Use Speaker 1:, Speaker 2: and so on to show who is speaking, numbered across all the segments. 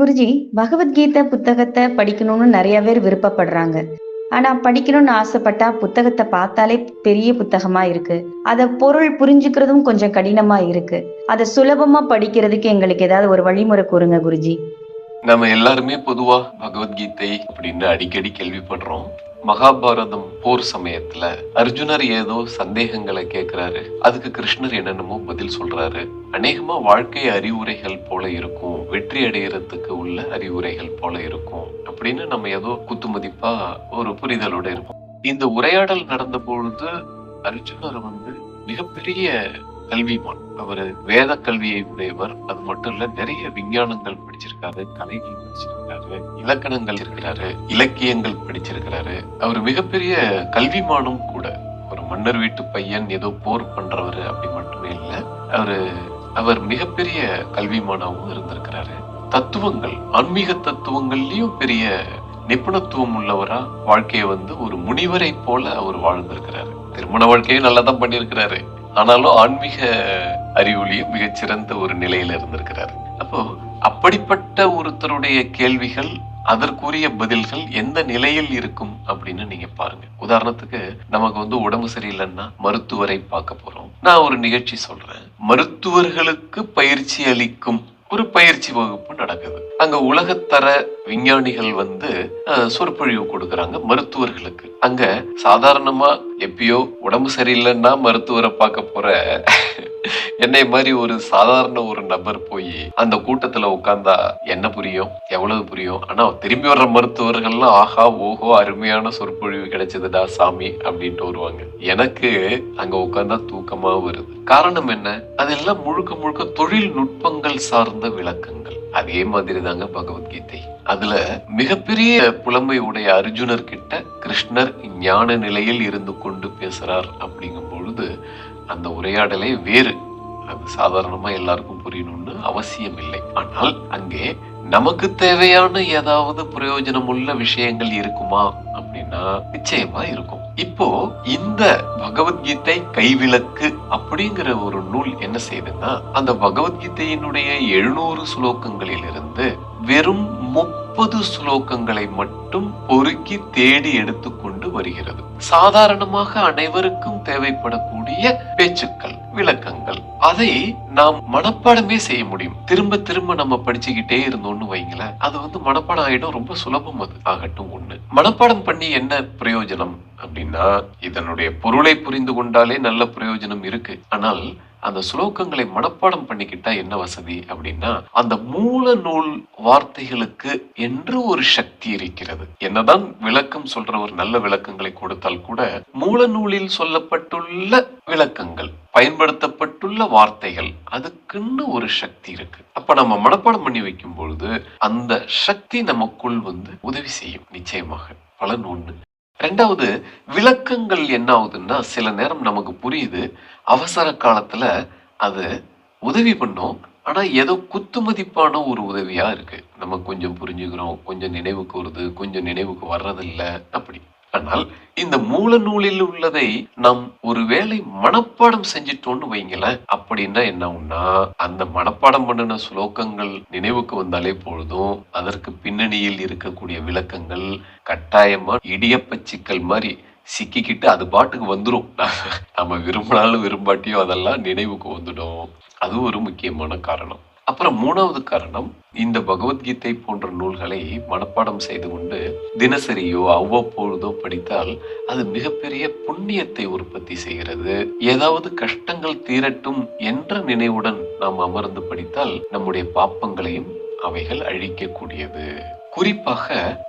Speaker 1: குருஜி பகவத்கீதை புத்தகத்தை படிக்கணும்னு நிறைய பேர் விருப்பப்படுறாங்க. ஆனா படிக்கணும்னு ஆசைப்பட்டா புத்தகத்தை பார்த்தாலே பெரிய புத்தகமா இருக்கு. அத பொருள் புரிஞ்சுக்கிறதும் கொஞ்சம் கடினமா இருக்கு. அதை சுலபமா படிக்கிறதுக்கு எங்களுக்கு ஏதாவது ஒரு வழிமுறை கூறுங்க குருஜி.
Speaker 2: நம்ம எல்லாருமே பொதுவா பகவத்கீதை அப்படின்னு அடிக்கடி கேள்விப்படுறோம். மகாபாரதம் போர் சமயத்துல அர்ஜுனர் ஏதோ சந்தேகங்களை கேட்கிறாரு அதுக்கு கிருஷ்ணர் என்னென்னமோ பதில் சொல்றாரு. அநேகமா வாழ்க்கை அறிவுரைகள் போல இருக்கும் வெற்றி அடையறதுக்கு உள்ள அறிவுரைகள் போல இருக்கும் அப்படின்னு நம்ம ஏதோ குத்துமதிப்பா ஒரு புரிதலோட இருப்போம் இந்த உரையாடல் நடந்த பொழுது அர்ஜுனர் வந்து மிகப்பெரிய கல்விமான் அவர் வேத கல்வியை உடையவர். அது மட்டும் இல்ல நிறைய விஞ்ஞானங்கள் படிச்சிருக்காரு கலைகள் படிச்சிருக்காரு இலக்கணங்கள் இருக்கிறாரு இலக்கியங்கள் படிச்சிருக்கிறாரு. அவர் மிகப்பெரிய கல்விமானும் கூட. ஒரு மன்னர் வீட்டு பையன் ஏதோ போர் பண்றவர் அப்படி மட்டுமே இல்லை. அவரு அவர் மிகப்பெரிய கல்விமானாவும் இருந்திருக்கிறாரு. தத்துவங்கள் ஆன்மீக தத்துவங்கள்லயும் பெரிய நிபுணத்துவம் உள்ளவரா வாழ்க்கையை வந்து ஒரு முனிவரை போல அவர் வாழ்ந்திருக்கிறாரு. திருமண வாழ்க்கையை நல்லா தான் பண்ணியிருக்கிறாரு. ஆனாலும் ஆன்மீக அறிவுலையும் மிகச்சிறந்த ஒரு நிலையில இருந்திருக்கிறார். அப்போ அப்படிப்பட்ட ஒருத்தருடைய கேள்விகள் அதற்குரிய பதில்கள் எந்த நிலையில் இருக்கும் அப்படின்னு நீங்க பாருங்க. உதாரணத்துக்கு நமக்கு வந்து உடம்பு சரியில்லைன்னா மருத்துவரை பார்க்க போறோம். நான் ஒரு நிகழ்ச்சி சொல்றேன். மருத்துவர்களுக்கு பயிற்சி அளிக்கும் ஒரு பயிற்சி வகுப்பு நடக்குது. அங்க உலகத்தர விஞ்ஞானிகள் வந்து சொற்பொழிவு கொடுக்கறாங்க மருத்துவர்களுக்கு. அங்க சாதாரணமா எப்பயோ உடம்பு சரியில்லைன்னா மருத்துவரை பார்க்க போற என்னை மாதிரி ஒரு சாதாரண ஒரு நபர் போய் அந்த கூட்டத்துல உட்கார்ந்தா என்ன புரியும்? எவ்வளவு புரியும்? ஆனா திரும்பி வர்ற மருத்துவர்கள்லாம் ஆஹா ஓஹோ அருமையான சொற்பொழிவு கிடைச்சதுடா சாமி அப்படின்ட்டு வருவாங்க. எனக்கு அங்க உட்கார்ந்தா தூக்கமா வருது. காரணம் என்ன? அதெல்லாம் முழுக்க முழுக்க தொழில்நுட்பங்கள் சார்ந்த விளக்கங்கள். அதே மாதிரி தாங்க பகவத்கீதை. அதுல மிகப்பெரிய புலமை உடைய அர்ஜுனர் கிட்ட கிருஷ்ணர் ஞான நிலையில் இருந்து கொண்டு பேசுறார் அப்படிங்கும் பொழுது அந்த உரையாடலே வேறு. அது சாதாரணமா எல்லாருக்கும் புரியணும்னு அவசியம் இல்லை ஆனால் அங்கே நமக்கு தேவையான ஏதாவது பிரயோஜனம் உள்ள விஷயங்கள் இருக்குமா அப்படின்னா நிச்சயமா இருக்கும். இப்போ இந்த பகவத்கீதை கைவிளக்கு அப்படிங்கிற ஒரு நூல் என்ன செய்யுதுன்னா அந்த பகவத்கீதையினுடைய எழுநூறு ஸ்லோகங்களில் இருந்து வெறும் முப்பது ஸ்லோகங்களை மட்டும் பொறுக்கி தேடி எடுத்துக்கொண்டு வருகிறது. சாதாரணமாக அனைவருக்கும் தேவைப்படக்கூடிய பேச்சுக்கள் விளக்கங்கள். அதை நாம் மனப்பாடமே செய்ய முடியும். திரும்ப திரும்ப நம்ம படிச்சுக்கிட்டே இருந்தோம்னு வைங்களேன் அது வந்து மனப்பாடம் ஆயிடும். ரொம்ப சுலபம் அது. ஆகட்டும் ஒண்ணு. மனப்பாடம் பண்ணி என்ன பிரயோஜனம் அப்படின்னா இதனுடைய பொருளை புரிந்து கொண்டாலே நல்ல பிரயோஜனம் இருக்கு. ஆனால் அந்த ஸ்லோகங்களை மனப்பாடம் பண்ணிக்கிட்டா என்ன வசதி அப்படின்னா அந்த மூல நூல் வார்த்தைகளுக்கு என்று ஒரு சக்தி இருக்கிறது. என்னதான் விளக்கம் சொல்ற ஒரு நல்ல விளக்கங்களை கொடுத்தால் கூட மூல நூலில் சொல்லப்பட்டுள்ள விளக்கங்கள் பயன்படுத்தப்பட்டுள்ள வார்த்தைகள் அதுக்குன்னு ஒரு சக்தி இருக்கு. அப்ப நம்ம மனப்பாடம் பண்ணி வைக்கும் பொழுது அந்த சக்தி நமக்குள் வந்து உதவி செய்யும் நிச்சயமாக. பலன் ஒண்ணு ரெண்டாவது விளக்கங்கள் என்ன ஆகுதுன்னா சில நேரம் நமக்கு புரியுது அவசர காலத்தில் அது உதவி பண்ணும் ஆனால் ஏதோ குத்துமதிப்பான ஒரு உதவியாக இருக்குது நம்ம கொஞ்சம் புரிஞ்சுக்கிறோம் கொஞ்சம் நினைவுக்கு வருது கொஞ்சம் நினைவுக்கு வர்றதில்லை அப்படி. ஆனால் இந்த மூல நூலில் உள்ளதை நாம் ஒருவேளை மனப்பாடம் செஞ்சிட்டோம்னு வைங்களேன் அப்படின்னா என்ன ஆகும்னா அந்த மனப்பாடம் பண்ணின ஸ்லோகங்கள் நினைவுக்கு வந்தாலே போதும். அதற்கு பின்னணியில் இருக்கக்கூடிய விளக்கங்கள் கட்டாயமா இடியப்பச்சிக்கல் மாதிரி சிக்கிக்கிட்டு அது பாட்டுக்கு வந்துடும் நம்ம விரும்பினாலும் விரும்பாட்டியும் அதெல்லாம் நினைவுக்கு வந்துடும். அது ஒரு முக்கியமான காரணம். அப்புறம் மூணாவது காரணம் இந்த பகவத்கீதை போன்ற நூல்களை மனப்பாடம் செய்து கொண்டு தினசரியோ அவ்வப்பொழுதோ படித்தால் அது மிகப்பெரிய புண்ணியத்தை உற்பத்தி செய்கிறது. ஏதாவது கஷ்டங்கள் தீரட்டும் என்ற நினைவுடன் நாம் அமர்ந்து படித்தால் நம்முடைய பாப்பங்களையும் அவைகள் அழிக்கக்கூடியது. குறிப்பாக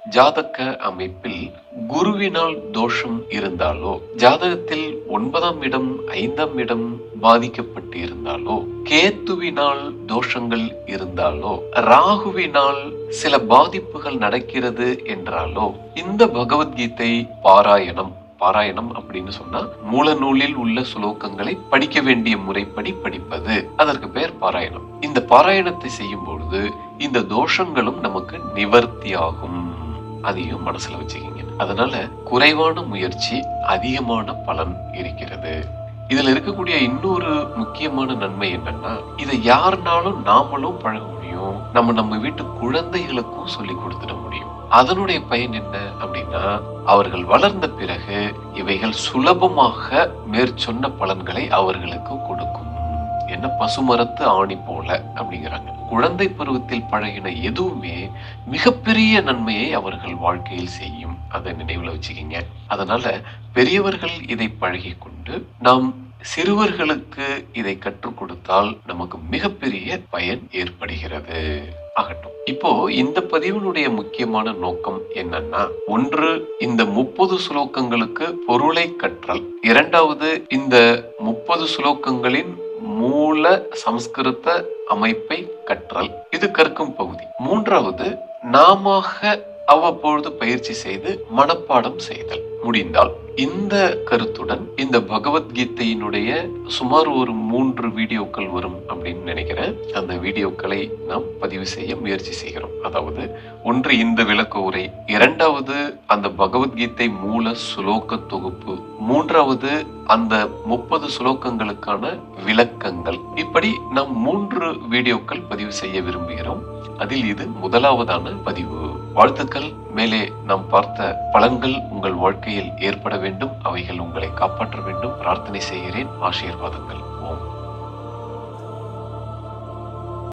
Speaker 2: ஜாதக அமைப்பில் குருவினால் தோஷம் இருந்தாலோ ஜாதகத்தில் ஒன்பதாம் இடம் ஐந்தாம் இடம் பாதிக்கப்பட்டு இருந்தாலோ கேத்துவினால் தோஷங்கள் இருந்தாலோ ராகுவினால் சில பாதிப்புகள் நடக்கிறது என்றாலோ இந்த பகவத்கீதை பாராயணம் பாராயணம் அப்படின்னு சொன்னா மூல நூலில் உள்ள சுலோகங்களை படிக்க வேண்டிய முறைப்படி படிப்பது. அதற்கு பெயர் பாராயணம். இந்த பாராயணத்தை செய்யும் பொழுது இந்த தோஷங்களும் நமக்கு நிவர்த்தியாகும் அதையும் மனசுல வச்சுக்கிங்க. அதனால குறைவான முயற்சி அதிகமான பலன் இருக்கிறது. இதுல இருக்கக்கூடிய இன்னொரு முக்கியமான நன்மை என்னன்னா இதை யாருனாலும் நாமளும் பழக முடியும் நம்ம நம்ம வீட்டு குழந்தைகளுக்கும் சொல்லி கொடுத்துட முடியும். அதனுடைய பயன் என்ன அப்படின்னா அவர்கள் வளர்ந்த பிறகு இவைகள் சுலபமாக மேற்சொன்ன பலன்களை அவர்களுக்கு கொடுக்கும். என்ன பசுமரத்து ஆணி போல அப்படிங்கிறாங்க. குழந்தை பருவத்தில் பழகின எதுவுமே மிகப்பெரிய நன்மையை அவர்கள் வாழ்க்கையில் செய்யும். அதை நினைவுல வச்சுக்கிங்க. அதனால பெரியவர்கள் இதை பழகி கொண்டு நாம் சிறுவர்களுக்கு இதை கற்றுக் கொடுத்தால் நமக்கு மிகப்பெரிய பயன் ஏற்படுகிறது. ஆகட்டும். இப்போ இந்த பதிவினுடைய முக்கியமான நோக்கம் என்னன்னா ஒன்று இந்த முப்பது சுலோகங்களுக்கு பொருளை கற்றல். இரண்டாவது இந்த முப்பது சுலோகங்களின் மூல சம்ஸ்கிருத அமைப்பை கற்றல். இது கற்கும் பகுதி. மூன்றாவது நாம அவ்வப்பொழுது பயிற்சி செய்து மனப்பாடம் செய்தல். முடிந்தால். இந்த கருத்துடன் இந்த பகவத்கீதையினுடைய சுமார் ஒரு மூன்று வீடியோக்கள் வரும் அப்படின்னு நினைக்கிறேன். அந்த வீடியோக்களை நாம் பதிவு செய்ய முயற்சி செய்கிறோம். அதாவது ஒன்று இந்த விளக்க உரை இரண்டாவது அந்த பகவத்கீதை மூல சுலோக தொகுப்பு மூன்றாவது அந்த முப்பது சுலோகங்களுக்கான விளக்கங்கள். இப்படி நாம் மூன்று வீடியோக்கள் பதிவு செய்ய விரும்புகிறோம். அதில் இது முதலாவதான பதிவு. வாழ்த்துக்கள். மேலே நாம் பார்த்த பலன்கள் உங்கள் வாழ்க்கையில் ஏற்பட வேண்டும். அவைகள் உங்களை காப்பாற்ற வேண்டும். பிரார்த்தனை செய்கிறேன். ஆசீர்வாதங்கள்.